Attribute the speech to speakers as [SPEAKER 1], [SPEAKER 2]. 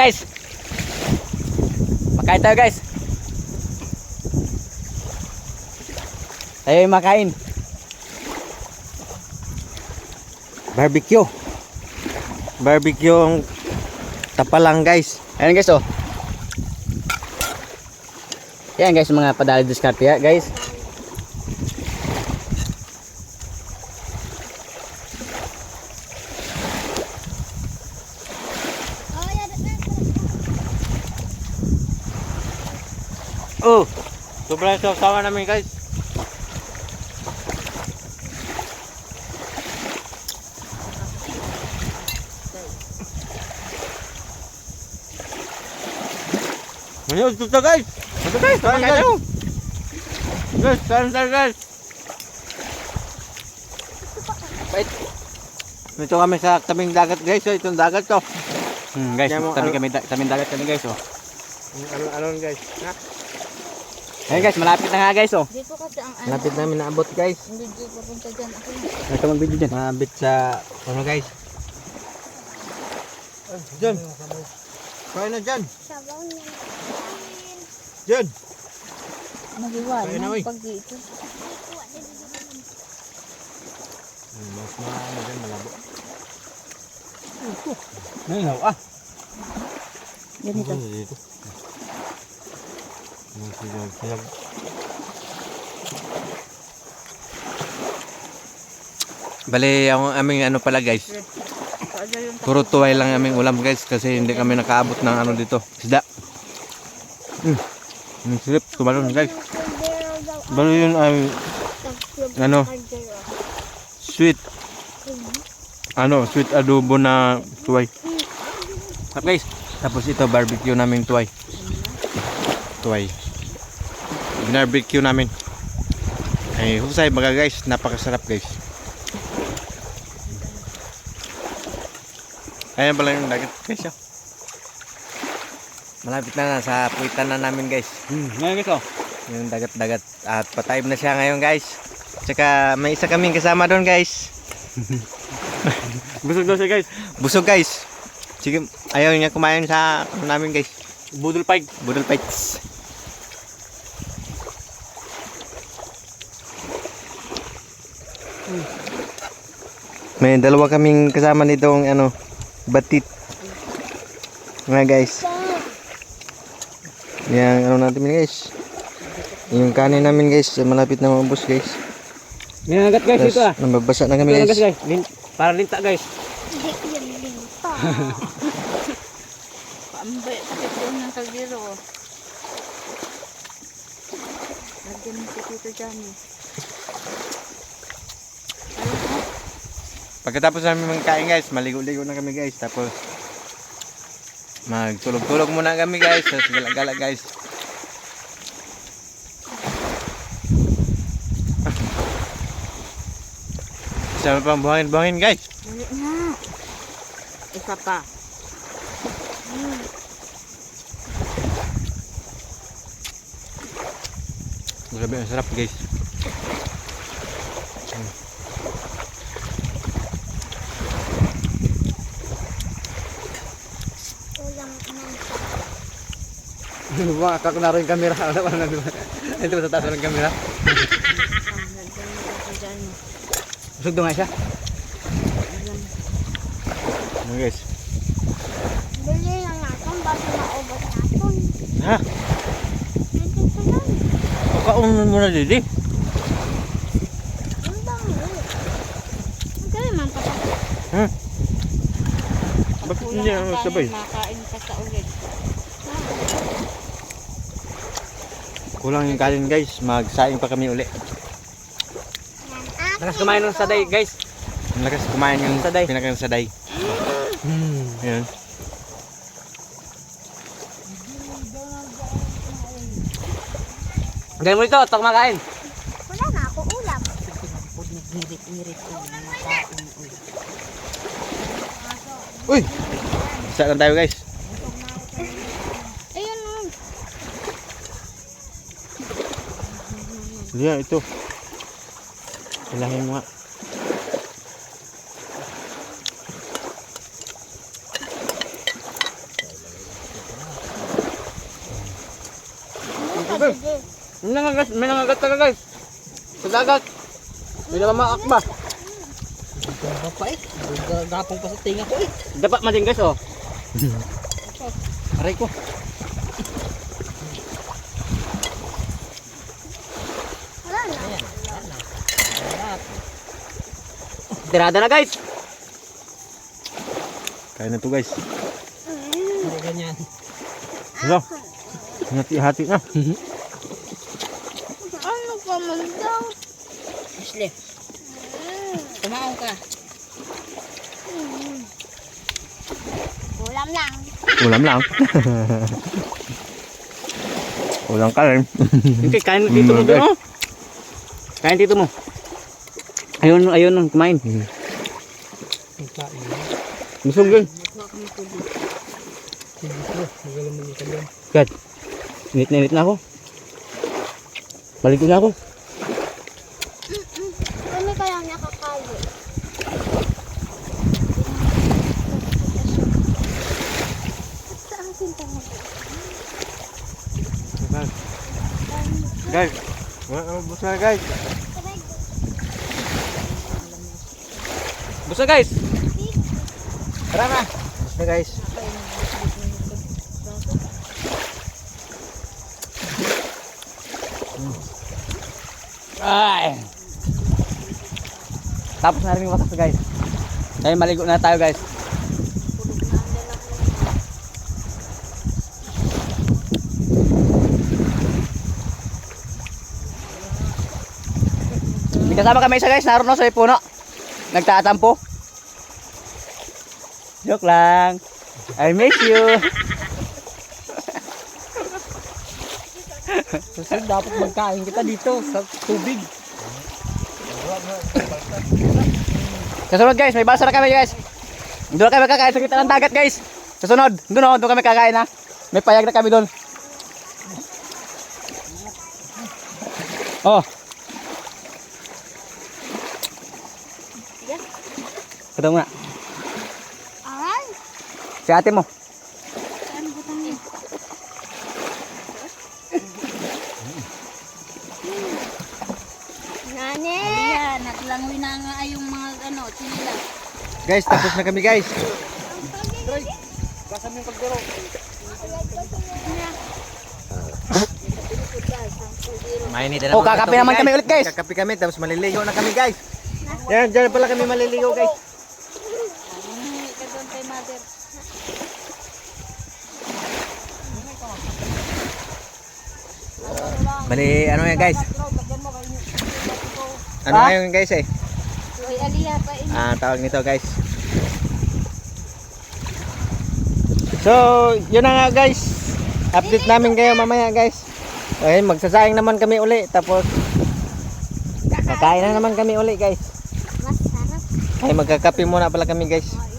[SPEAKER 1] Guys. Makain tayo guys. Tayo yung makain.
[SPEAKER 2] Barbecue. Barbecue ang tapalang guys.
[SPEAKER 1] Ayan guys oh. Yan guys mga padali diskarte guys.
[SPEAKER 2] Oh, sobrang sawa namin guys. Ngayon, ito to guys. Ito guys, kain guys. Guys, kain tayo guys.
[SPEAKER 1] Wait.
[SPEAKER 2] Ito kami sa tabing dagat guys. So, itong dagat to.
[SPEAKER 1] Hmm, guys,
[SPEAKER 2] Kaya mo-
[SPEAKER 1] tabi
[SPEAKER 2] ano-
[SPEAKER 1] kami tabing dagat kami guys oh.
[SPEAKER 2] Ano, ano guys? Ha?
[SPEAKER 1] Ayan guys, malapit na nga guys oh.
[SPEAKER 3] Dito kasi ang ano,
[SPEAKER 2] Lapit namin naabot guys.
[SPEAKER 3] hindi papunta dyan. Ako
[SPEAKER 1] Ito mag-video dyan.
[SPEAKER 2] Mabit sa ano guys? Diyan. Kain na dyan.
[SPEAKER 3] sabaw niya.
[SPEAKER 2] Dyan.
[SPEAKER 3] Magiwala
[SPEAKER 2] Ayun na, uy.
[SPEAKER 3] pag dito.
[SPEAKER 2] Mas maano dyan, malabo.
[SPEAKER 1] Ngayon ah.
[SPEAKER 3] Ganito.
[SPEAKER 2] dito. Silag. Bale, ang aming ano pala guys, puro tuway lang aming ulam guys kasi hindi kami nakaabot ng ano dito, isda. Mm. Ang silip, tumalon guys. Bale yun ay ano, sweet, ano, sweet adobo na tuway. Tap guys, tapos ito barbecue naming tuway. Tuway. Binarbecue namin. Ay, husay baga guys, napakasarap guys. Ayan pala yung dagat guys. oh. Malapit na na sa puwitan na namin guys.
[SPEAKER 1] Hmm, ngayon guys oh.
[SPEAKER 2] Yung dagat-dagat at patime na siya ngayon guys. Tsaka may isa kaming kasama doon guys.
[SPEAKER 1] Busog daw siya guys.
[SPEAKER 2] Busog guys. Sige, ayaw niya kumain sa ano namin guys.
[SPEAKER 1] Budol pike.
[SPEAKER 2] Budol fights. May dalawa kaming kasama nitong ano, batit. Mga guys. Yang ano natin guys. Yung kanin namin guys, malapit na maubos guys.
[SPEAKER 1] Agad guys dito ah.
[SPEAKER 2] Tapos nababasa na kami guys.
[SPEAKER 1] guys guys. Lin para linta guys.
[SPEAKER 3] Paambay kasi doon ng kaldero. Lagyan mo si Tito Johnny.
[SPEAKER 2] Pagkatapos namin magkain guys, maligo-ligo na kami guys. Tapos magtulog-tulog muna kami guys. Tapos gala-gala guys. Sama pang buhangin-buhangin guys.
[SPEAKER 3] Isa pa.
[SPEAKER 2] Grabe ang sarap guys.
[SPEAKER 1] Ano ba? Akak na rin kamera. Wala pa na. Ito sa taas ng kamera.
[SPEAKER 3] Mo.
[SPEAKER 1] Busog daw nga siya.
[SPEAKER 2] Ano guys?
[SPEAKER 4] Bili na natin bago maubos natin.
[SPEAKER 2] Ha?
[SPEAKER 4] Pwede pa yan.
[SPEAKER 2] Pakaunan mo na didi.
[SPEAKER 4] Ang dami. Magaling man pa
[SPEAKER 2] Bakit
[SPEAKER 3] Kulang
[SPEAKER 2] hindi
[SPEAKER 3] ang kanin,
[SPEAKER 2] sabay?
[SPEAKER 3] Makain ka sa ulit.
[SPEAKER 2] Kulang yung kanin guys. Magsaing pa kami uli.
[SPEAKER 1] Lakas kumain ng saday guys.
[SPEAKER 2] Lakas kumain yung
[SPEAKER 1] Saday.
[SPEAKER 2] pinakang saday.
[SPEAKER 1] Hmm.
[SPEAKER 2] Ayan.
[SPEAKER 1] Ganyan mo ito. Ito kumakain.
[SPEAKER 4] Wala na ako ulam.
[SPEAKER 3] Kain ulit.
[SPEAKER 2] Uy! Isa lang tayo guys. Yeah, ito. Ilahin mo nga.
[SPEAKER 1] May nangagat, may nangagat talaga guys. Sa dagat. May namamaak ba?
[SPEAKER 3] Gaba pa eh. Gagapong pa sa tinga ko eh.
[SPEAKER 1] Dapat man din guys oh. Aray ko. Tirada na guys.
[SPEAKER 2] Kain na to guys.
[SPEAKER 3] Ganyan.
[SPEAKER 2] Hello. Hati-hati na.
[SPEAKER 4] Ano ka man daw?
[SPEAKER 3] Ashley, kumaon ka.
[SPEAKER 4] Ulam lang.
[SPEAKER 2] Ulam lang. Ulam ka rin.
[SPEAKER 1] Okay, kain dito mo
[SPEAKER 2] Mm,
[SPEAKER 1] oh. Kain dito mo. Ayun, ayun, kumain. Busog yun. God. Init na init na ako. Balik ko na ako.
[SPEAKER 4] Kami kaya niya kakayo. Sa akin talaga.
[SPEAKER 2] Guys. Wala ka bus na guys.
[SPEAKER 1] Busa guys.
[SPEAKER 2] Tara na. Bus na guys.
[SPEAKER 1] Ay. Tapos na rin yung wasak guys. Kaya maligo na tayo guys. May kasama kami isa guys, naroon no, sa puno. Nagtatampo. Joke lang. I miss you.
[SPEAKER 3] Susunod dapat magkain kita dito sa tubig.
[SPEAKER 1] Kasunod guys, may basa na kami guys. Doon kami kakain sa kita ng dagat guys. Kasunod, doon o, doon kami kakain ha. May payag na kami doon. Oh. Ito nga,
[SPEAKER 4] Aray.
[SPEAKER 1] si ate mo.
[SPEAKER 4] Ano? Nani!
[SPEAKER 3] Ayan, naglangoy na nga yung mga ano, sinila.
[SPEAKER 2] Guys, tapos na kami guys. Mainit na
[SPEAKER 1] Oh, kakape naman kami ulit guys.
[SPEAKER 2] Kakape kami tapos maliligo na kami guys. Yan, dyan pala kami maliligo guys.
[SPEAKER 3] Hindi ka doon kay mother.
[SPEAKER 2] Bali, ano yan guys? Ano ngayon guys eh? Ah, tawag nito guys. So, yun na nga guys. Update namin kayo mamaya guys. Ay, magsasayang naman kami uli. Tapos, kakain na naman kami uli guys. Ay, magkakape muna pala kami guys.